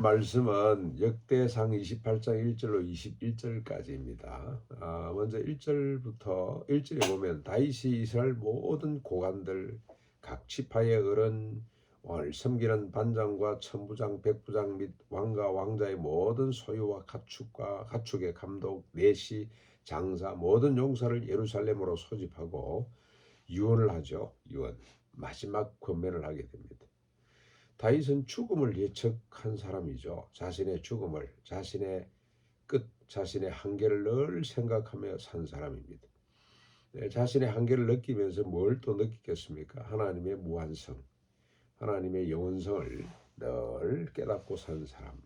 말씀은 역대상 28장 1절로 21절까지입니다. 아, 먼저 1절부터 1절에 보면 다윗이 이스라엘 모든 고관들 각 지파의 어른 왕을 섬기는 반장과 천부장, 백부장 및 왕과 왕자의 모든 소유와 가축과 가축의 감독, 내시, 장사 모든 용사를 예루살렘으로 소집하고 유언을 하죠. 유언. 마지막 권면을 하게 됩니다. 다윗은 죽음을 예측한 사람이죠. 자신의 죽음을, 자신의 끝, 자신의 한계를 늘 생각하며 산 사람입니다. 네, 자신의 한계를 느끼면서 뭘 또 느끼겠습니까? 하나님의 무한성, 하나님의 영원성을 늘 깨닫고 산 사람.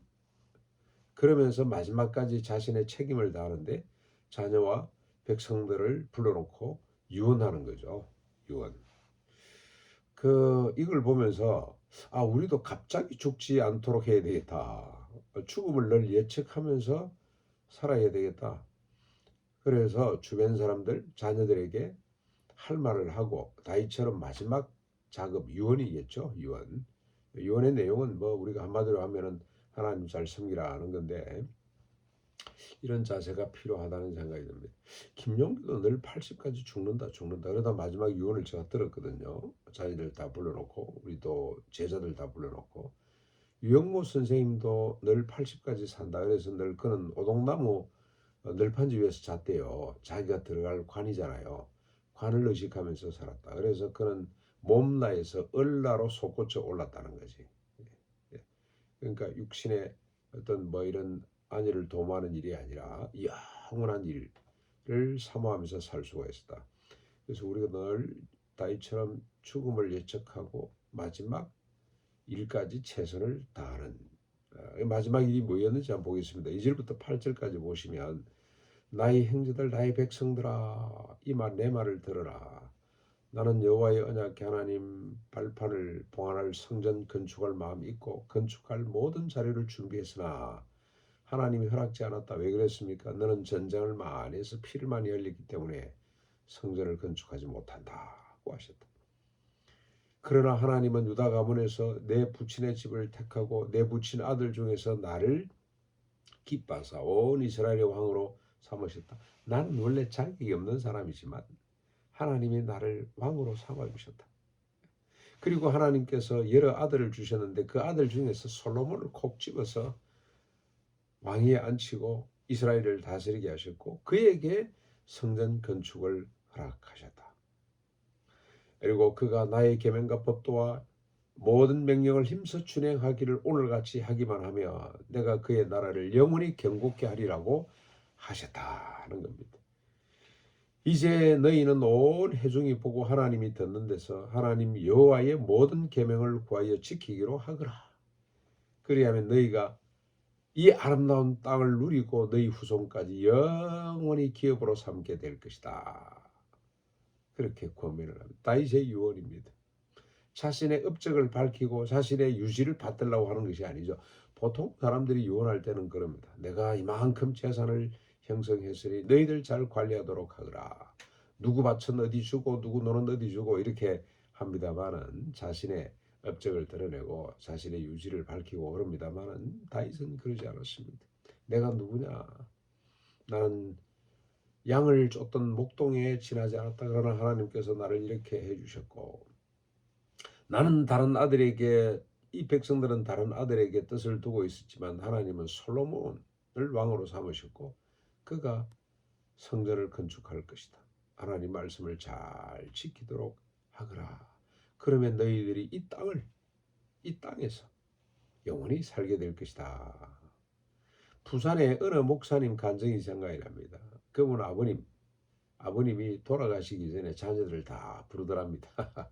그러면서 마지막까지 자신의 책임을 다하는데 자녀와 백성들을 불러놓고 유언하는 거죠. 유언. 그 이걸 보면서 아 우리도 갑자기 죽지 않도록 해야 되겠다. 죽음을 늘 예측하면서 살아야 되겠다. 그래서 주변 사람들 자녀들에게 할 말을 하고 다이처럼 마지막 작업 유언이겠죠. 유언. 유언의 내용은 뭐 우리가 한마디로 하면은 하나님 잘 섬기라 하는 건데 이런 자세가 필요하다는 생각이 듭니다. 김용기도 늘 80까지 죽는다 죽는다 그러다 마지막 유언을 제가 들었거든요. 자녀들 다 불러놓고 우리 또 제자들 다 불러놓고 유영모 선생님도 늘 80까지 산다 그래서 늘 그는 오동나무 늘판지 위에서 잤대요. 자기가 들어갈 관이잖아요. 관을 의식하면서 살았다. 그래서 그는 몸나에서 을나로 솟구쳐 올랐다는 거지. 예. 그러니까 육신의 어떤 뭐 이런 안위를 도모하는 일이 아니라 영원한 일을 사모하면서 살 수가 있었다. 그래서 우리가 늘 다이처럼 죽음을 예측하고 마지막 일까지 최선을 다하는 어, 마지막 일이 뭐였는지 한번 보겠습니다. 2절부터 8절까지 보시면 나의 형제들 나의 백성들아 이 말 내 말을 들어라. 나는 여호와의 언약 하나님 발판을 봉안할 성전 건축할 마음이 있고 건축할 모든 자료를 준비했으나 하나님이 허락지 않았다. 왜 그랬습니까? 너는 전쟁을 많이 해서 피를 많이 흘리기 때문에 성전을 건축하지 못한다고 하셨다. 그러나 하나님은 유다 가문에서 내 부친의 집을 택하고 내 부친 아들 중에서 나를 기뻐하사 온 이스라엘의 왕으로 삼으셨다. 나는 원래 자격이 없는 사람이지만 하나님이 나를 왕으로 삼아 주셨다. 그리고 하나님께서 여러 아들을 주셨는데 그 아들 중에서 솔로몬을 콕 집어서 왕위에 앉히고 이스라엘을 다스리게 하셨고 그에게 성전 건축을 허락하셨다. 그리고 그가 나의 계명과 법도와 모든 명령을 힘써 준행하기를 오늘같이 하기만 하며 내가 그의 나라를 영원히 경고케 하리라고 하셨다는 겁니다. 이제 너희는 온 회중이 보고 하나님이 듣는 데서 하나님 여호와의 모든 계명을 구하여 지키기로 하거라. 그리하면 너희가 이 아름다운 땅을 누리고 너희 후손까지 영원히 기업으로 삼게 될 것이다. 그렇게 권면을 합니다. 다윗의 유언입니다. 자신의 업적을 밝히고 자신의 유지를 받들라고 하는 것이 아니죠. 보통 사람들이 유언할 때는 그럽니다. 내가 이만큼 재산을 형성했으니 너희들 잘 관리하도록 하거라. 누구 밭은 어디 주고 누구 노는 어디 주고 이렇게 합니다만은 자신의 업적을 드러내고 자신의 유지를 밝히고 그럽니다만은 다윗은 그러지 않았습니다. 내가 누구냐? 나는 양을 쫓던 목동에 지나지 않았다. 그러나 하나님께서 나를 이렇게 해주셨고 나는 다른 아들에게 이 백성들은 다른 아들에게 뜻을 두고 있었지만 하나님은 솔로몬을 왕으로 삼으셨고 그가 성전을 건축할 것이다. 하나님 말씀을 잘 지키도록 하거라. 그러면 너희들이 이 땅을 이 땅에서 영원히 살게 될 것이다. 부산에 어느 목사님 간증이 생각이 납니다. 그분 아버님, 아버님이 돌아가시기 전에 자녀들을 다 부르더랍니다.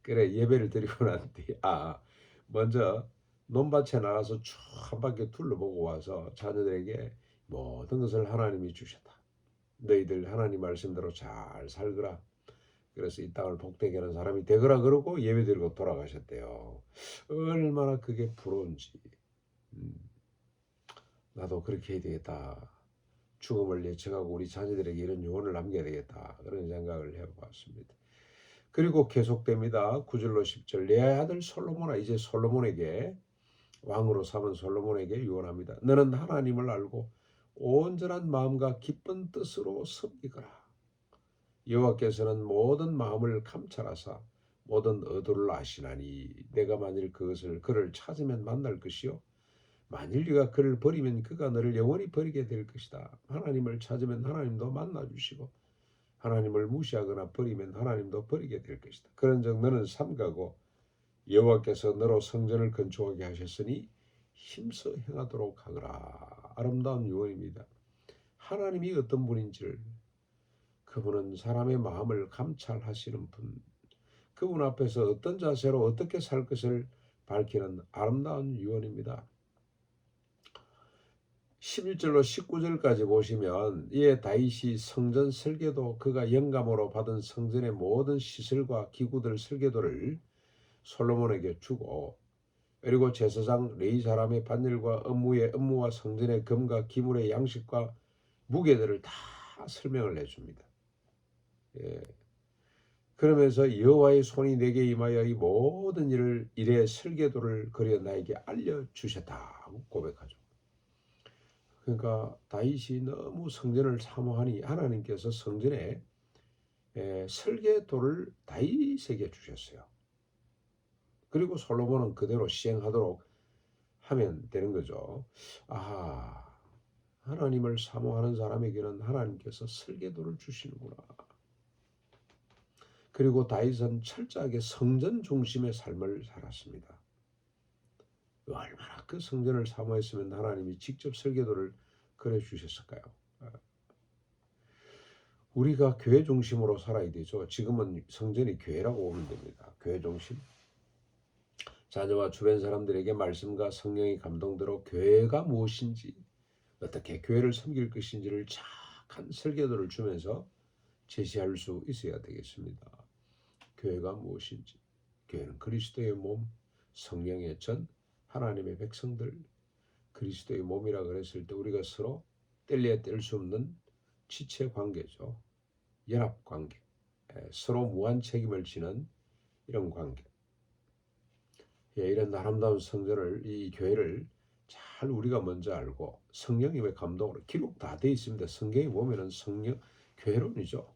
그래 예배를 드리고 난 뒤, 아 먼저 논밭에 나가서 쭉 한 바퀴 둘러보고 와서 자녀들에게 모든 것을 하나님이 주셨다. 너희들 하나님 말씀대로 잘 살거라. 그래서 이 땅을 복되게 하는 사람이 되거라 그러고 예배 드리고 돌아가셨대요. 얼마나 그게 부러운지. 음, 나도 그렇게 해야 되겠다. 죽음을 예측하고 우리 자녀들에게 이런 유언을 남겨야 되겠다. 그런 생각을 해봤습니다. 그리고 계속됩니다. 9절로 10절 내 아들 솔로몬아 이제 솔로몬에게 왕으로 삼은 솔로몬에게 유언합니다. 너는 하나님을 알고 온전한 마음과 기쁜 뜻으로 섬기거라. 여호와께서는 모든 마음을 감찰하사 모든 의도를 아시나니 내가 만일 그것을 그를 찾으면 만날 것이요 만일 네가 그를 버리면 그가 너를 영원히 버리게 될 것이다. 하나님을 찾으면 하나님도 만나 주시고 하나님을 무시하거나 버리면 하나님도 버리게 될 것이다. 그런즉 너는 삼가고 여호와께서 너로 성전을 건축하게 하셨으니 힘써 행하도록 하거라. 아름다운 유언입니다. 하나님이 어떤 분인지를 그분은 사람의 마음을 감찰하시는 분. 그분 앞에서 어떤 자세로 어떻게 살 것을 밝히는 아름다운 유언입니다. 11절로 19절까지 보시면 이에 다윗이 성전 설계도 그가 영감으로 받은 성전의 모든 시설과 기구들 설계도를 솔로몬에게 주고 그리고 제사장 레이 사람의 반일과 업무의 업무와 성전의 금과 기물의 양식과 무게들을 다 설명을 해줍니다. 예. 그러면서 여호와의 손이 내게 임하여 이 모든 일을 일의 설계도를 그려 나에게 알려 주셨다고 고백하죠. 그러니까 다윗이 너무 성전을 사모하니 하나님께서 성전에 에, 설계도를 다윗에게 주셨어요. 그리고 솔로몬은 그대로 시행하도록 하면 되는 거죠. 아, 하나님을 사모하는 사람에게는 하나님께서 설계도를 주시는구나. 그리고 다윗은 철저하게 성전 중심의 삶을 살았습니다. 얼마나 그 성전을 사모했으면 하나님이 직접 설계도를 그려 주셨을까요? 우리가 교회 중심으로 살아야 되죠. 지금은 성전이 교회라고 보면 됩니다. 교회 중심. 자녀와 주변 사람들에게 말씀과 성령의 감동대로 교회가 무엇인지 어떻게 교회를 섬길 것인지를 착한 설계도를 주면서 제시할 수 있어야 되겠습니다. 교회가 무엇인지 교회는 그리스도의 몸, 성령의 전, 하나님의 백성들 그리스도의 몸이라 그랬을 때 우리가 서로 뗄래야 뗄 수 없는 지체 관계죠. 연합 관계. 서로 무한 책임을 지는 이런 관계. 예, 이런 아름다운 성전을 이 교회를 잘 우리가 먼저 알고 성령님의 감동으로 기록 다 돼 있습니다. 성경에 보면은 성령 교회론이죠.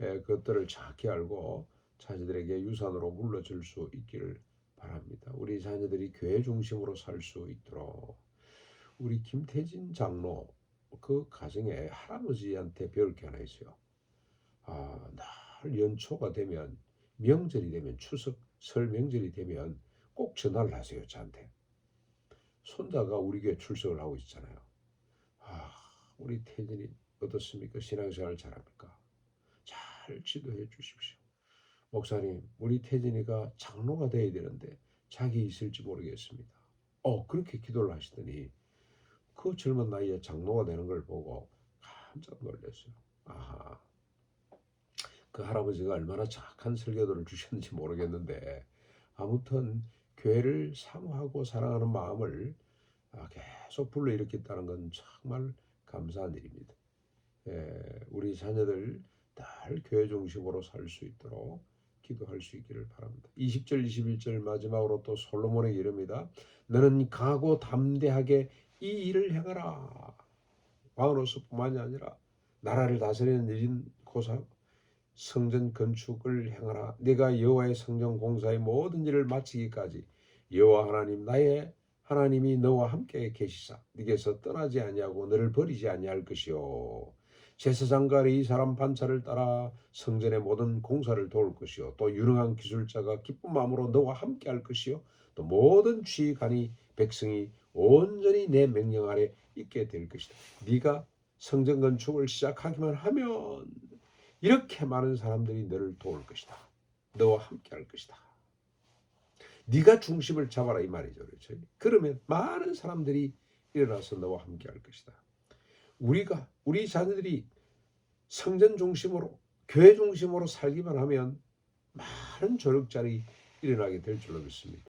예, 그것들을 정확히 알고 자녀들에게 유산으로 물려줄 수 있기를 바랍니다. 우리 자녀들이 교회 중심으로 살 수 있도록 우리 김태진 장로 그 가정에 할아버지한테 배울 게 하나 있어요. 아, 날 연초가 되면 명절이 되면 추석 설 명절이 되면 꼭 전화를 하세요 저한테. 손자가 우리 교회 출석을 하고 있잖아요. 아, 우리 태진이 어떻습니까? 신앙생활 잘합니까? 잘 지도해 주십시오. 목사님, 우리 태진이가 장로가 돼야 되는데 자기 있을지 모르겠습니다. 어, 그렇게 기도를 하시더니 그 젊은 나이에 장로가 되는 걸 보고 깜짝 놀랐어요. 아하. 그 할아버지가 얼마나 착한 설교도를 주셨는지 모르겠는데 아무튼 교회를 사모하고 사랑하는 마음을 아, 계속 불러일으켰다는 건 정말 감사한 일입니다. 예, 우리 자녀들 늘 교회 중심으로 살 수 있도록 기도할 수 있기를 바랍니다. 20절 21절 마지막으로 또 솔로몬에게 이릅니다. 너는 강하고 담대하게 이 일을 행하라. 왕으로서뿐만이 아니라 나라를 다스리는 일인 고사 성전 건축을 행하라. 내가 여호와의 성전 공사의 모든 일을 마치기까지 여호와 하나님 나의 하나님이 너와 함께 계시사 네게서 떠나지 아니하고 너를 버리지 아니할 것이요. 제사장과 이 사람 반차를 따라 성전의 모든 공사를 도울 것이요 또 유능한 기술자가 기쁜 마음으로 너와 함께 할 것이요 또 모든 취관이 백성이 온전히 내 명령 아래 있게 될 것이다. 네가 성전 건축을 시작하기만 하면 이렇게 많은 사람들이 너를 도울 것이다. 너와 함께 할 것이다. 네가 중심을 잡아라 이 말이죠. 그렇죠? 그러면 많은 사람들이 일어나서 너와 함께 할 것이다. 우리가 우리 자녀들이 성전 중심으로 교회 중심으로 살기만 하면 많은 조력자리 일어나게 될 줄로 믿습니다.